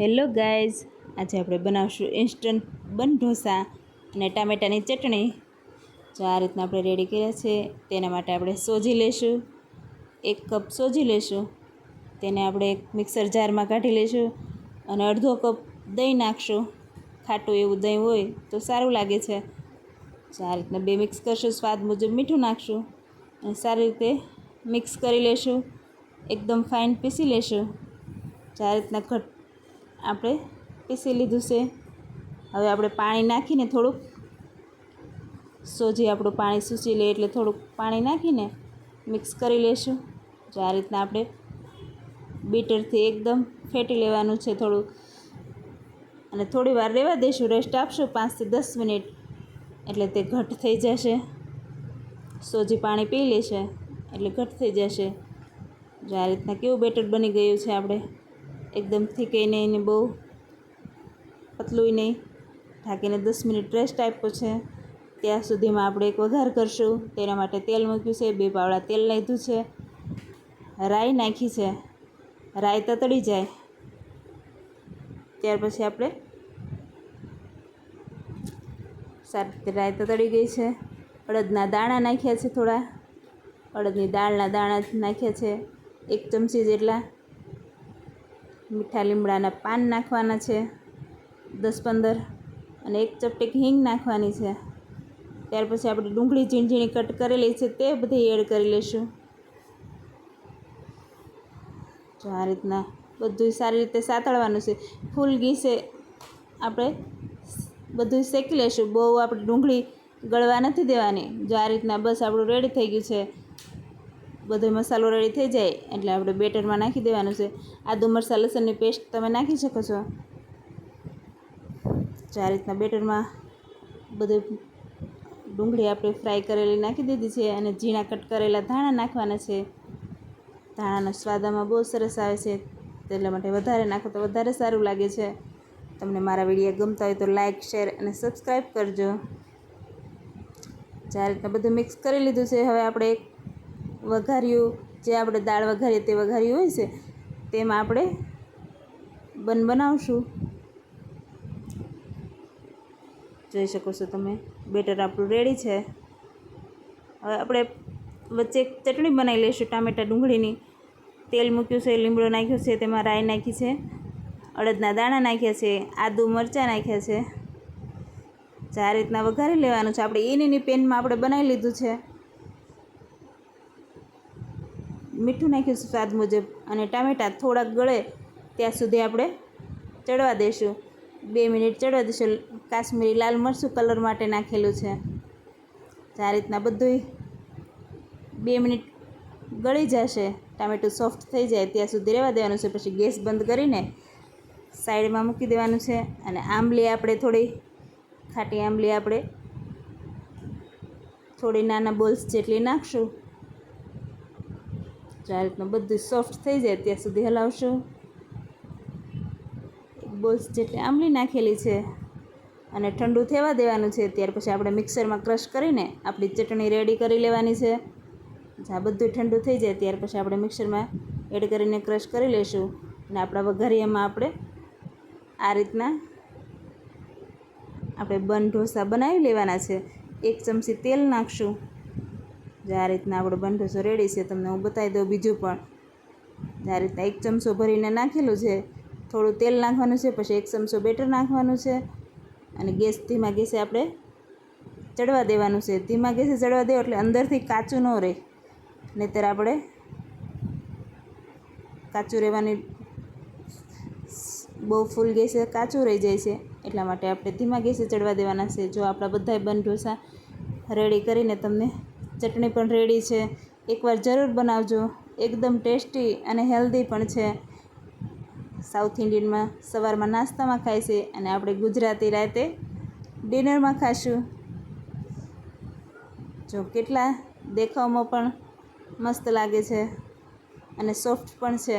Hello guys, આજે આપણે બનાવશું ઇન્સ્ટન્ટ બન ઢોસા અને ટામેટાની ચટણી. જો આ રીતના આપણે રેડી કર્યા છે, તેના માટે આપણે સોજી લેશું એક કપ સોજી લેશું તેને આપણે એક મિક્સર જારમાં કાઢી લઈશું અને અડધો કપ દહીં નાખશું. ખાટું એવું દહીં હોય તો સારું લાગે છે. જો આ રીતના બે મિક્સ કરશું, સ્વાદ મુજબ મીઠું નાખશું અને સારી રીતે મિક્સ કરી લેશું એકદમ ફાઇન પીસી લેશું જો આ રીતના ઘટ આપણે પીસી લીધું છે. હવે આપણે પાણી નાખીને થોડુંક સોજી આપણું પાણી સૂચી લે એટલે થોડુંક પાણી નાખીને મિક્સ કરી લેશું. જો આ રીતના આપણે બીટરથી એકદમ ફેટી લેવાનું છે થોડુંક. અને થોડી વાર રહેવા દઈશું. રેસ્ટ આપશું પાંચથી દસ મિનિટ. એટલે તે ઘટ થઈ જશે. સોજી પાણી પી લેશે એટલે ઘટ થઈ જશે. જો આ રીતના કેવું બેટર બની ગયું છે આપણે. એકદમ થીકઈ નહીં ને બહુ પતલું નહીં. ઢાંકીને દસ મિનિટ રેસ્ટ આપ્યો છે. ત્યાં સુધીમાં આપણે એક વઘાર કરશું. તેના માટે તેલ મૂક્યું છે, બે પાવડા તેલ લીધું છે. રાઈ નાખી છે. રાઈ તતડી જાય. ત્યાર પછી આપણે સારી રીતે રાઈ તતડી ગઈ છે. અડદના દાણા નાખ્યા છે થોડા. અડદની દાળના દાણા નાખ્યા છે. એક ચમચી જેટલા. મીઠા લીમડાના પાન નાખવાના છે, દસ પંદર અને એક ચપટીક હિંગ નાખવાની છે. ત્યાર પછી આપણે ડુંગળી ઝીણી ઝીણી કટ કરેલી છે તે બધી એડ કરી લઈશું. જો આ રીતના બધું સારી રીતે સાતળવાનું છે, ફૂલ ઘી આપણે બધું શેકી લઈશું. બહુ આપણે ડુંગળી ગળવા નથી દેવાની. જો આ રીતના બસ આપણું રેડી થઈ ગયું છે. બધો મસાલો રેડી થઈ જાય એટલે આપણે બેટરમાં નાખી દેવાનું છે. આદુ મરચાં, લસણની પેસ્ટ તમે નાખી શકો છો. આ રીતના બેટરમાં બધું ડુંગળી આપણે ફ્રાય કરેલી નાખી દીધી છે અને ઝીણા કટ કરેલા ધાણા નાખવાના છે. ધાણાનો સ્વાદ આમાં બહુ સરસ આવે છે. એટલા માટે વધારે નાખો તો વધારે સારું લાગે છે. તમને મારા વીડિયો ગમતા હોય તો લાઇક શેર અને સબસ્ક્રાઈબ કરજો. જ્યારે રીતના બધું મિક્સ કરી લીધું છે. હવે આપણે વઘાર્યું, જે આપણે દાળ વઘારીએ તે વઘાર્યું હોય છે, તેમાં આપણે બન બનાવશું. જોઈ શકો છો તમે, બેટર આપણું રેડી છે. હવે આપણે વચ્ચે એક ચટણી બનાવી લઈશું, ટામેટાં ડુંગળીની. તેલ મૂક્યું છે, લીમડો નાખ્યો છે, તેમાં રાઈ નાખી છે, અડદના દાણા નાખ્યા છે, આદુ મરચાં નાખ્યા છે. જે આ રીતના વઘારી લેવાનું છે, આપણે એની પેનમાં આપણે બનાવી લીધું છે. મીઠું નાખ્યું સ્વાદ મુજબ અને ટામેટાં થોડાક ગળે ત્યાં સુધી આપણે ચડવા દઈશું. બે મિનિટ ચડવા દઈશું. કાશ્મીરી લાલ મરચું કલર માટે નાખેલું છે. આ રીતના બધું બે મિનિટ ગળી જશે. ટામેટું સોફ્ટ થઈ જાય ત્યાં સુધી રહેવા દેવાનું છે. પછી ગેસ બંધ કરીને સાઈડમાં મૂકી દેવાનું છે અને આંબલી આપણે થોડી, ખાટી આંબલી આપણે થોડી નાના બોલ્સ જેટલી નાખશું. જો આ બધું સોફ્ટ થઈ જાય ત્યાં સુધી હલાવશું. એક બોલ્સ જેટલી આંબલી નાખેલી છે અને ઠંડુ થવા દેવાનું છે, ત્યાર પછી આપણે મિક્સરમાં ક્રશ કરીને આપણી ચટણી રેડી કરી લેવાની છે. જ્યાં બધું ઠંડુ થઈ જાય, ત્યાર પછી આપણે મિક્સરમાં એડ કરીને ક્રશ કરી લઈશું અને આપણા વઘારીયામાં આપણે આ રીતના આપણે બન ઢોસા બનાવી લેવાના છે. એક ચમચી તેલ નાખશું. જે આ રીતના આપણો બંઢોસો રેડી છે, તમને હું બતાવી દઉં બીજું પણ. આ રીતના એક ચમચો ભરીને નાખેલું છે, થોડું તેલ નાખવાનું છે, પછી એક ચમચો બેટર નાખવાનું છે, અને ગેસ ધીમા ગેસે આપણે ચડવા દેવાનું છે. ધીમા ગેસે ચડવા દેવો એટલે અંદરથી કાચું ન રહે, નહીંતર આપણે કાચું રહેવાની બહુ ફૂલ ગેસે કાચું રહી જાય છે, એટલા માટે આપણે ધીમા ગેસે ચડવા દેવાના છે. જો આપણા બધાય બન ઢોસા રેડી કરીને તમને ચટણી પણ રેડી છે. એકવાર જરૂર બનાવજો. એકદમ ટેસ્ટી અને હેલ્ધી પણ છે. સાઉથ ઇન્ડિયનમાં સવારમાં નાસ્તામાં ખાય છે અને આપણે ગુજરાતી રાતે ડિનરમાં ખાશું. જો કેટલા દેખાવમાં પણ મસ્ત લાગે છે અને સોફ્ટ પણ છે.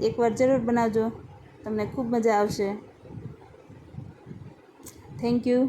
એકવાર જરૂર બનાવજો. તમને ખૂબ મજા આવશે. Thank you.